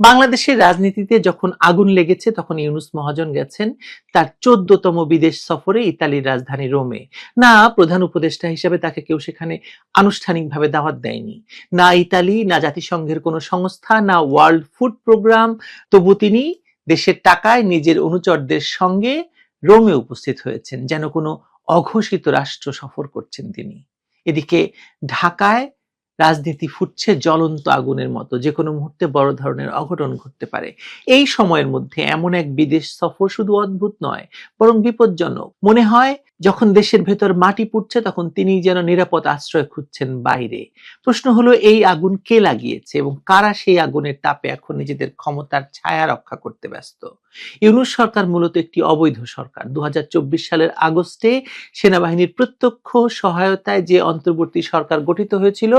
বাংলাদেশের রাজনীতিতে যখন আগুন লেগেছে, তখন ইউনুস মহাজন গেছেন তার চোদ্দতম বিদেশ সফরে ইতালির রাজধানী রোমে। না, প্রধান উপদেষ্টা হিসেবে তাকে কেউ সেখানে আনুষ্ঠানিকভাবে দাওয়াত দেয়নি। না ইতালি, না জাতিসংঘের কোনো সংস্থা, না ওয়ার্ল্ড ফুড প্রোগ্রাম। তবু তিনি দেশের টাকায় নিজের অনুচরদের সঙ্গে রোমে উপস্থিত হয়েছেন, যেন কোনো অঘোষিত রাষ্ট্র সফর করছেন তিনি। এদিকে ঢাকায় রাজনীতি ফুটছে জ্বলন্ত আগুনের মতো। যে কোনো মুহূর্তে বড় ধরনের অঘটন ঘটতে পারে। এই সময়ের মধ্যে এমন এক বিদেশ সফর শুধু অদ্ভুত নয়, বরং বিপজ্জনক। মনে হয়, যখন দেশের ভেতর মাটি পুড়ছে, তখন তিনি যেন নিরাপদ আশ্রয় খুঁজছেন বাইরে। প্রশ্ন হলো, এই আগুন কে লাগিয়েছে এবং কারা সেই আগুনের তাপে এখন নিজেদের ক্ষমতার ছায়া রক্ষা করতে ব্যস্ত? ইউনুস সরকার মূলত একটি অবৈধ সরকার। দু হাজার চব্বিশ সালের আগস্টে সেনাবাহিনীর প্রত্যক্ষ সহায়তায় যে অন্তর্বর্তী সরকার গঠিত হয়েছিল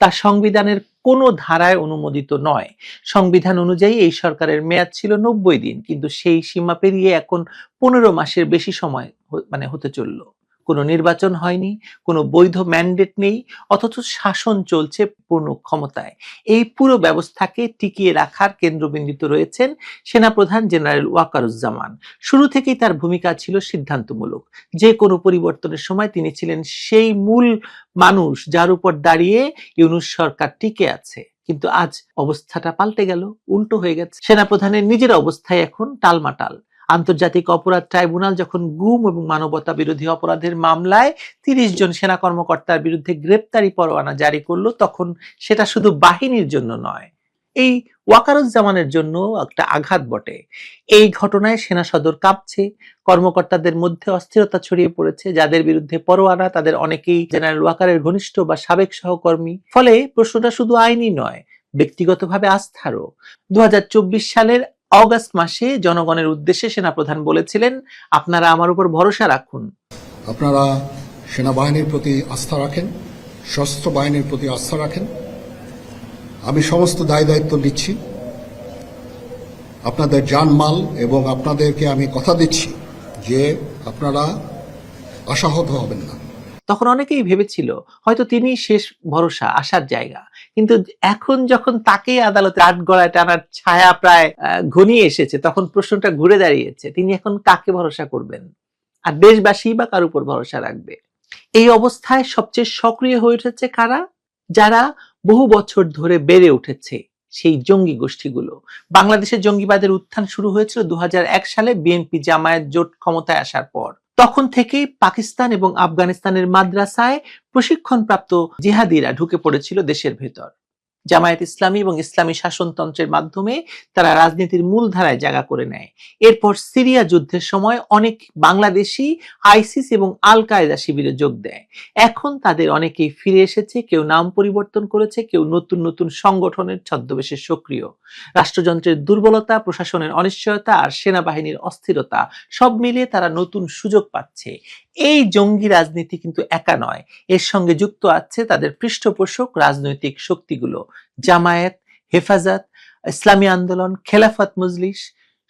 তা সংবিধানের কোনো ধারায় অনুমোদিত নয়। সংবিধান অনুযায়ী এই সরকারের মেয়াদ ছিল নব্বই দিন, কিন্তু সেই সীমা পেরিয়ে এখন পনেরো মাসের বেশি সময় মানে হতে চলল। কোনো নির্বাচন হয়নি, কোনো বৈধ ম্যান্ডেট নেই, অথচ শাসন চলছে পূর্ণ ক্ষমতায়। এই পুরো ব্যবস্থাকে টিকিয়ে রাখার কেন্দ্রবিন্দুতে রয়েছেন সেনাপ্রধান জেনারেল ওয়াকারুজ্জামান। শুরু থেকেই তার ভূমিকা ছিল সিদ্ধান্তমূলক। যে কোনো পরিবর্তনের সময় তিনি ছিলেন সেই মূল মানুষ যার উপর দাঁড়িয়ে ইউনুস সরকার টিকে আছে। কিন্তু আজ অবস্থাটা পাল্টে গেল, উল্টো হয়ে গেছে। সেনাপ্রধানের নিজের অবস্থায় এখন টালমাটাল। আন্তর্জাতিক অপরাধ ট্রাইব্যুনাল যখন গুম এবং মানবতা বিরোধী অপরাধের মামলায় তিরিশ জন সেনা কর্মকর্তার বিরুদ্ধে গ্রেপ্তারি পরোয়ানা জারি করল, তখন সেটা শুধু বাহিনীর জন্য নয়, এই ওয়াকারুজ্জামানের জন্য একটা আঘাত বটে। এই ঘটনায় সেনা সদর কাঁপছে, কর্মকর্তাদের মধ্যে অস্থিরতা ছড়িয়ে পড়েছে, যাদের বিরুদ্ধে পরোয়ানা তাদের অনেকেই জেনারেল ওয়াকারের ঘনিষ্ঠ বা সাবেক সহকর্মী। ফলে প্রশ্নটা শুধু আইনি নয়, ব্যক্তিগতভাবে আস্থারও। দু হাজার চব্বিশ সালের অগাস্ট মাসে জনগণের উদ্দেশ্যে সেনাপ্রধান বলেছিলেন আপনারা আমার উপর ভরসা রাখুন। আপনারা সেনাবাহিনীর প্রতি আস্থা রাখেন সশস্ত্র বাহিনীর প্রতি আস্থা রাখেন। আমি সমস্ত দায় দায়িত্ব নিচ্ছি। আপনাদের জানমাল এবং আপনাদেরকে আমি কথা দিচ্ছি যে আপনারা আশাহত হবেন না। তখন অনেকেই ভেবেছিল হয়তো তিনি শেষ ভরসা আসার জায়গা। কিন্তু এখন যখন তাকে আদালতে আট গড়ায় টানার ছায়া প্রায় ঘনিয়ে এসেছে, তখন প্রশ্নটা ঘুরে দাঁড়িয়েছে, তিনি এখন কাকে ভরসা করবেন? আর দেশবাসী বা কার উপর ভরসা রাখবে? এই অবস্থায় সবচেয়ে সক্রিয় হয়ে উঠেছে কারা? যারা বহু বছর ধরে বেড়ে উঠেছে সেই জঙ্গি গোষ্ঠীগুলো। বাংলাদেশের জঙ্গিবাদের উত্থান শুরু হয়েছিল দু হাজার এক সালে, বিএনপি জামায়াত জোট ক্ষমতায় আসার পর। তখন থেকেই পাকিস্তান এবং আফগানিস্তানের মাদ্রাসায় প্রশিক্ষণপ্রাপ্ত জিহাদিরা ঢুকে পড়েছিল দেশের ভেতর। জামায়াত ইসলামী এবং ইসলামী শাসনতন্ত্রের মাধ্যমে তারা রাজনীতির মূলধারায় জায়গা করে নেয়। এরপর সিরিয়া যুদ্ধের সময় অনেক বাংলাদেশি আইসিস এবং আল কায়দা শিবিরে যোগ দেয়। এখন তাদের অনেকেই ফিরে এসেছে, কেউ নাম পরিবর্তন করেছে, কেউ নতুন নতুন সংগঠনের ছদ্মবেশে সক্রিয়। রাষ্ট্রযন্ত্রের দুর্বলতা, প্রশাসনের অনিশ্চয়তা আর সেনাবাহিনীর অস্থিরতা সব মিলিয়ে তারা নতুন সুযোগ পাচ্ছে। এই জঙ্গি রাজনীতি কিন্তু একা নয়। এর সঙ্গে যুক্ত আছে তাদের পৃষ্ঠপোষক রাজনৈতিক শক্তিগুলো। জামায়াত হেফাজত ইসলামী আন্দোলন খেলাফত মজলিস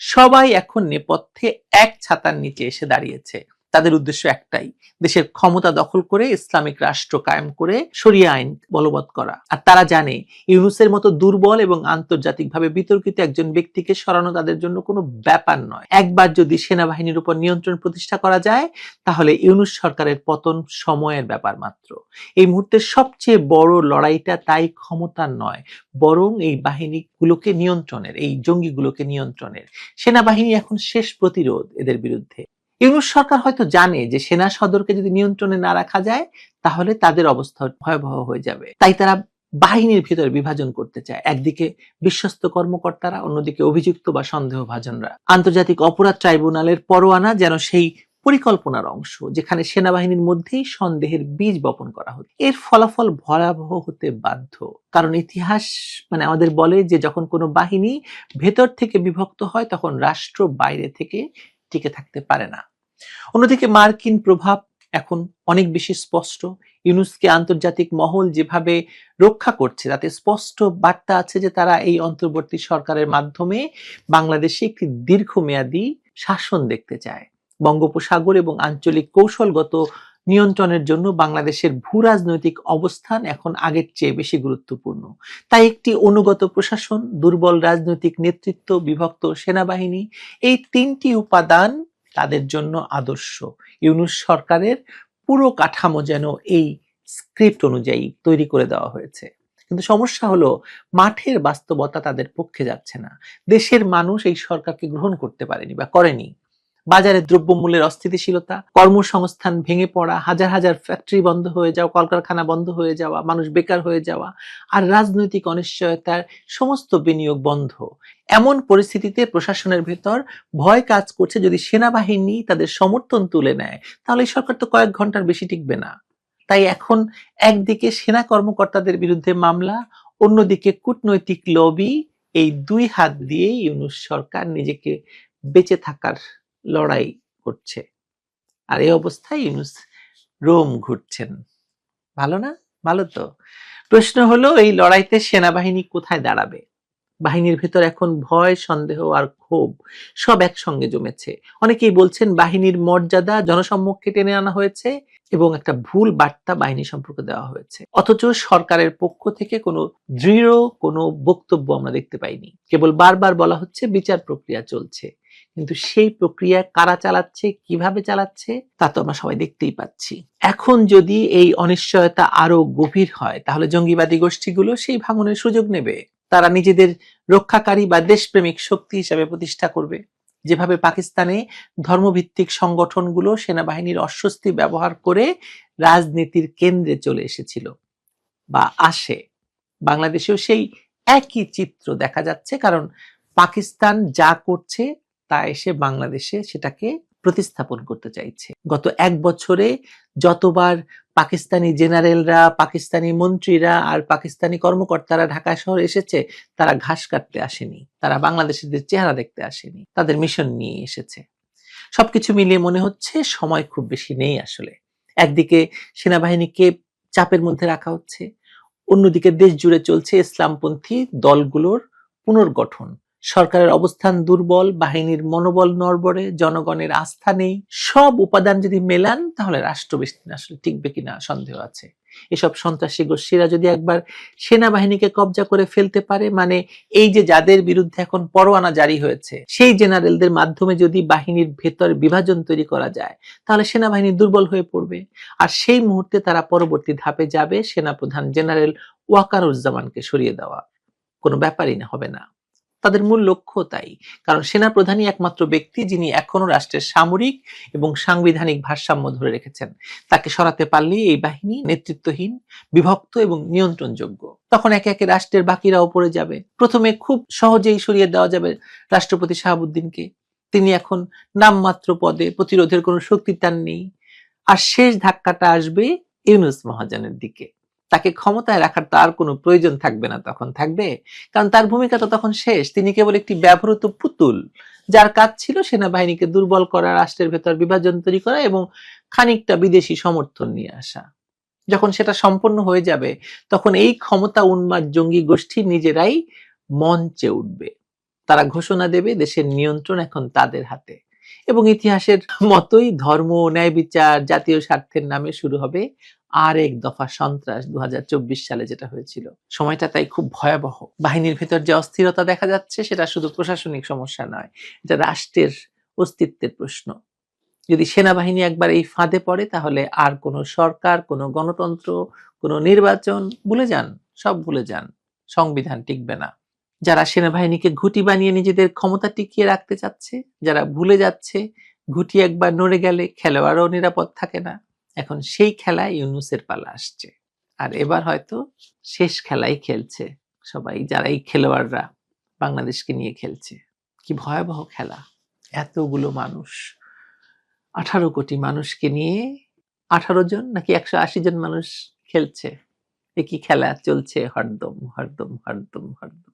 সবাই এখন নেপথ্যে এক ছাতার নিচে এসে দাঁড়িয়েছে। তাদের উদ্দেশ্য একটাই, দেশের ক্ষমতা দখল করে ইসলামিক রাষ্ট্র কায়েম করে শরিয়া আইন বলবৎ করা। আর তারা জানে, ইউনুসের মতো দুর্বল এবং আন্তর্জাতিকভাবে বিতর্কিত একজন ব্যক্তিকে সরানো তাদের জন্য কোনো ব্যাপার নয়। একবার যদি সেনাবাহিনীর উপর নিয়ন্ত্রণ প্রতিষ্ঠা করা যায়, তাহলে ইউনুস সরকারের পতন সময়ের ব্যাপার মাত্র। এই মুহূর্তে সবচেয়ে বড় লড়াইটা তাই ক্ষমতার নয়, বরং এই বাহিনীগুলোকে নিয়ন্ত্রণের, এই জঙ্গিগুলোকে নিয়ন্ত্রণের। সেনাবাহিনী এখন শেষ প্রতিরোধ এদের বিরুদ্ধে। ইউনুস সরকার হয়তো জানে যে সেনা সদরকে যদি নিয়ন্ত্রণে না রাখা যায়, তাহলে তাদের অবস্থা ভয়াবহ হয়ে যাবে। তাই তারা বাহিনীর ভিতরে বিভাজন করতে চায়। একদিকে বিশ্বস্ত কর্মকর্তারা, অন্যদিকে অভিযুক্ত বা সন্দেহভাজনরা। আন্তর্জাতিক অপরাধ ট্রাইব্যুনালের পরোয়ানা যেন সেই পরিকল্পনার অংশ, যেখানে সেনাবাহিনীর মধ্যেই সন্দেহের বীজ বপন করা হতো। এর ফলাফল ভয়াবহ হতে বাধ্য। কারণ ইতিহাস মানে আমাদের বলে যে যখন কোনো বাহিনী ভেতর থেকে বিভক্ত হয়, তখন রাষ্ট্র বাইরে থেকে টিকে থাকতে পারে না। অন্যদিকে মার্কিন প্রভাব এখন অনেক বেশি স্পষ্ট। ইউনুসকে আন্তর্জাতিক মহল যেভাবে রক্ষা করছে, তাতে স্পষ্ট বার্তা আছে যে তারা এই অন্তর্বর্তী সরকারের মাধ্যমে বাংলাদেশে একটি দীর্ঘমেয়াদী শাসন দেখতে চায়। বঙ্গোপসাগর এবং আঞ্চলিক কৌশলগত নিয়ন্ত্রণের জন্য বাংলাদেশের ভূ রাজনৈতিক অবস্থান এখন আগের চেয়ে বেশি গুরুত্বপূর্ণ। তাই একটি অনুগত প্রশাসন, দুর্বল রাজনৈতিক নেতৃত্ব, বিভক্ত সেনাবাহিনী, এই তিনটি উপাদান তাদের জন্য আদর্শ। ইউনুস সরকারের পুরো কাঠামো যেন এই স্ক্রিপ্ট অনুযায়ী তৈরি করে দেওয়া হয়েছে। কিন্তু সমস্যা হলো, মাঠের বাস্তবতা তাদের পক্ষে যাচ্ছে না। দেশের মানুষ এই সরকারকে গ্রহণ করতে পারেনি বা করেনি। বাজারে দ্রব্যমূল্যের অস্থিতিশীলতা, কর্মসংস্থান ভেঙে পড়া, হাজার হাজার ফ্যাক্টরি বন্ধ হয়ে যাওয়া, কলকারখানা বন্ধ হয়ে যাওয়া, মানুষ বেকার হয়ে যাওয়া আর রাজনৈতিক অনিশ্চয়তার সমস্ত বিনিয়োগ বন্ধ। এমন পরিস্থিতিতে প্রশাসনের ভেতর ভয় কাজ করছে যদি সেনাবাহিনী তাদের সমর্থন তুলে নেয়, তাহলে এই সরকার তো কয়েক ঘণ্টার বেশি টিকবে না। তাই এখন একদিকে সেনা কর্মকর্তাদের বিরুদ্ধে মামলা, অন্যদিকে কূটনৈতিক লবি এই দুই হাত দিয়ে ইউনুস সরকার নিজেকে বেঁচে থাকার লড়াই করছে। আর এই অবস্থায় ইউনুস রোম ঘুরছেন। ভালো না? ভালো তো। প্রশ্ন হলো, এই লড়াইতে সেনাবাহিনী কোথায় দাঁড়াবে? বাহিনীর ভেতর এখন ভয়, সন্দেহ আর ক্ষোভ সব একসঙ্গে জমেছে। অনেকেই বলছেন বাহিনীর মর্যাদা জনসম্মুখে টেনে আনা হয়েছে এবং একটা ভুল বার্তা বাহিনী সম্পর্কে দেওয়া হয়েছে। অথচ সরকারের পক্ষ থেকে কোনো দৃঢ় কোনো বক্তব্য আমরা দেখতে পাইনি। কেবল বারবার বলা হচ্ছে বিচার প্রক্রিয়া চলছে। কিন্তু সেই প্রক্রিয়া কারা চালাচ্ছে, কীভাবে চালাচ্ছে, তা তো আমরা সবাই দেখতেই পাচ্ছি। এখন যদি এই অনিশ্চয়তা আরও গভীর হয়, তাহলে জঙ্গিবাদী গোষ্ঠীগুলো সেই ভাঙনের সুযোগ নেবে। তারা নিজেদের রক্ষাকারী বা দেশপ্রেমিক শক্তি হিসাবে প্রতিষ্ঠা করবে। যেভাবে পাকিস্তানে ধর্মভিত্তিক সংগঠনগুলো সেনাবাহিনীর অস্বস্তি ব্যবহার করে রাজনীতির কেন্দ্রে চলে এসেছিল বা আসে। বাংলাদেশেও সেই একই চিত্র দেখা যাচ্ছে, কারণ পাকিস্তান যা করছে তা এসে বাংলাদেশে সেটাকে প্রতিস্থাপন করতে চাইছে। গত এক বছরে যতবার পাকিস্তানি জেনারেলরা, পাকিস্তানি মন্ত্রীরা আর পাকিস্তানি কর্মকর্তারা ঢাকা শহর এসেছে, তারা ঘাস কাটতে আসেনি, তারা বাংলাদেশিদের চেহারা দেখতে আসেনি, তাদের মিশন নিয়ে এসেছে। সবকিছু মিলিয়ে মনে হচ্ছে সময় খুব বেশি নেই আসলে। একদিকে সেনাবাহিনীকে চাপের মধ্যে রাখা হচ্ছে, অন্যদিকে দেশ জুড়ে চলছে ইসলামপন্থী দলগুলোর পুনর্গঠন। সরকারের অবস্থান দুর্বল, বাহিনীর মনোবল নড়বড়ে, জনগণের আস্থা নেই, সব উপাদান যদি মেলান, তাহলে রাষ্ট্র বেশি আসলে টিকবে কিনা সন্দেহ আছে। এসব সন্ত্রাসী গোষ্ঠীরা যদি একবার সেনাবাহিনীকে কবজা করে ফেলতে পারে মানে এই যে যাদের বিরুদ্ধে এখন পরোয়ানা জারি হয়েছে, সেই জেনারেলদের মাধ্যমে যদি বাহিনীর ভেতর বিভাজন তৈরি করা যায়, তাহলে সেনাবাহিনী দুর্বল হয়ে পড়বে। আর সেই মুহূর্তে তারা পরবর্তী ধাপে যাবে সেনাপ্রধান জেনারেল ওয়াকারুজ্জামানকে সরিয়ে দেওয়া। কোনো ব্যাপারই না, হবে না। তাদের মূল লক্ষ্য তাই। কারণ সেনা প্রধানই একমাত্র ব্যক্তি যিনি এখনও রাষ্ট্রের সামরিক এবং সাংবিধানিক ভারসাম্য ধরে রেখেছেন। তাকে সরাতে পারলেই এই বাহিনী নেতৃত্বহীন, বিভক্ত এবং নিয়ন্ত্রণযোগ্য। তখন একে একে রাষ্ট্রের বাকিরাও পড়ে যাবে। প্রথমে খুব সহজেই সরিয়ে দেওয়া যাবে রাষ্ট্রপতি শাহাবুদ্দিনকে। তিনি এখন নামমাত্র পদে প্রতিরোধের কোনো শক্তি তার নেই। আর শেষ ধাক্কাটা আসবে ইউনুস মহাজনের দিকে। তাকে ক্ষমতায় রাখার তার কোনো প্রয়োজন থাকবে না তখন থাকবে। কারণ তার ভূমিকা তো তখন শেষ। তিনি কেবল একটি ব্যবহৃত পুতুল, যার কাজ ছিল সেনাবাহিনীকে দুর্বল করা, রাষ্ট্রের ভেতর বিভাজন তৈরি করা এবং খানিকটা বিদেশি সমর্থন নিয়ে আসা। যখন সেটা সম্পন্ন হয়ে যাবে, তখন এই ক্ষমতা উন্মাদ জঙ্গি গোষ্ঠী নিজেরাই মঞ্চে উঠবে। তারা ঘোষণা দেবে, দেশের নিয়ন্ত্রণ এখন তাদের হাতে। এবং ইতিহাসের মতোই ধর্ম, ন্যায় বিচার, জাতীয় স্বার্থের নামে শুরু হবে আর এক দফা সন্ত্রাস দু হাজার চব্বিশ সালে যেটা হয়েছিল। সময়টা তাই খুব ভয়াবহ। বাহিনীর ভেতর যে অস্থিরতা দেখা যাচ্ছে, সেটা শুধু প্রশাসনিক সমস্যা নয়, এটা রাষ্ট্রের অস্তিত্বের প্রশ্ন। যদি সেনাবাহিনী একবার এই ফাঁদে পড়ে, তাহলে আর কোনো সরকার, কোনো গণতন্ত্র, কোনো নির্বাচন, ভুলে যান, সব ভুলে যান, সংবিধান টিকবে না। যারা সেনাবাহিনীকে ঘুটি বানিয়ে নিজেদের ক্ষমতা টিকিয়ে রাখতে চাচ্ছে, যারা ভুলে যাচ্ছে, ঘুটি একবার নড়ে গেলে খেলোয়াড়ও নিরাপদ থাকে না। এখন সেই খেলায় ইউনুসের পালা আসছে। আর এবার হয়তো শেষ খেলাই খেলছে সবাই যারা এই খেলোয়াড়রা বাংলাদেশকে নিয়ে খেলছে। কি ভয়াবহ খেলা। এতগুলো মানুষ। আঠারো কোটি মানুষকে নিয়ে আঠারো জন নাকি একশো আশি জন মানুষ খেলছে। এ কি খেলা চলছে? হরদম হরদম হরদম হরদম।